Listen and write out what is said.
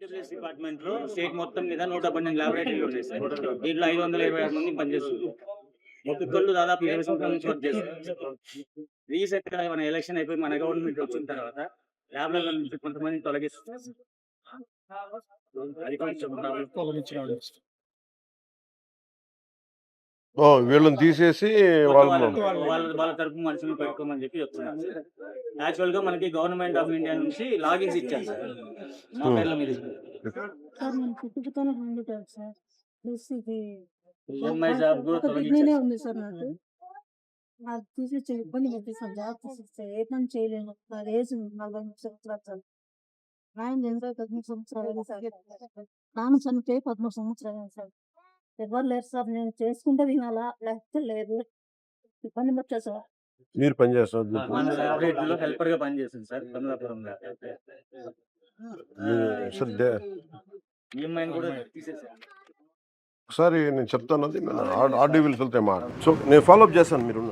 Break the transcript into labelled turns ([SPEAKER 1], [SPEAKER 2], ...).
[SPEAKER 1] RWS డిపార్ట్మెంట్లో state మొత్తం మీద నూట పన్నెండు లాబొరేటరీలు ఉన్నాయి సార్. దీంట్లో ఐదు వందల ఇరవై ఆరు మంది పనిచేస్తున్నారు ఒక్కొక్కళ్ళు దాదాపు ఇరవై సంవత్సరాల నుంచి వర్క్ రీసెంట్గా మన ఎలక్షన్ అయిపోయి మన గవర్నమెంట్ వచ్చిన తర్వాత ల్యాబ్లలో నుంచి కొంతమంది తొలగిస్తున్నారు
[SPEAKER 2] వీళ్ళని తీసేసి వాళ్ళ
[SPEAKER 1] వాళ్ళ తరపు మనుషులు పెట్టుకోమని చెప్పి చెప్తున్నారు యాక్చువల్గా మనకి గవర్నమెంట్ ఆఫ్ ఇండియా నుంచి లాగిన్స్ ఇచ్చారు సార్. మా పేర్ల మీద ఈఎంఐ జాబ్
[SPEAKER 3] ఉంది సార్ నాకు. నాకు తీసి ఇబ్బంది పెట్టేసాను జాబ్ తీసిస్తే ఏ పని చేయలేను. నా ఏజ్ నలభై మూడు సంవత్సరాలు సార్. నాయన చనిపోయి పదమూడు సంవత్సరాలు అయింది సార్. నాన్న చనిపోయి పదమూడు సంవత్సరాలు సార్. ఎవరు లేరు సార్. నేను చేసుకుంటే తినాలా? లేకపోతే లేదు. ఇబ్బంది పెట్టా సార్.
[SPEAKER 2] మీరు పనిచేస్తారు
[SPEAKER 1] హెల్పర్గా సార్
[SPEAKER 2] ఒకసారి నేను చెప్తాను అది ఆర్డీ విల్స్ వెళ్తే మాట సో నేను ఫాలోఅప్ చేస్తాను మీరు.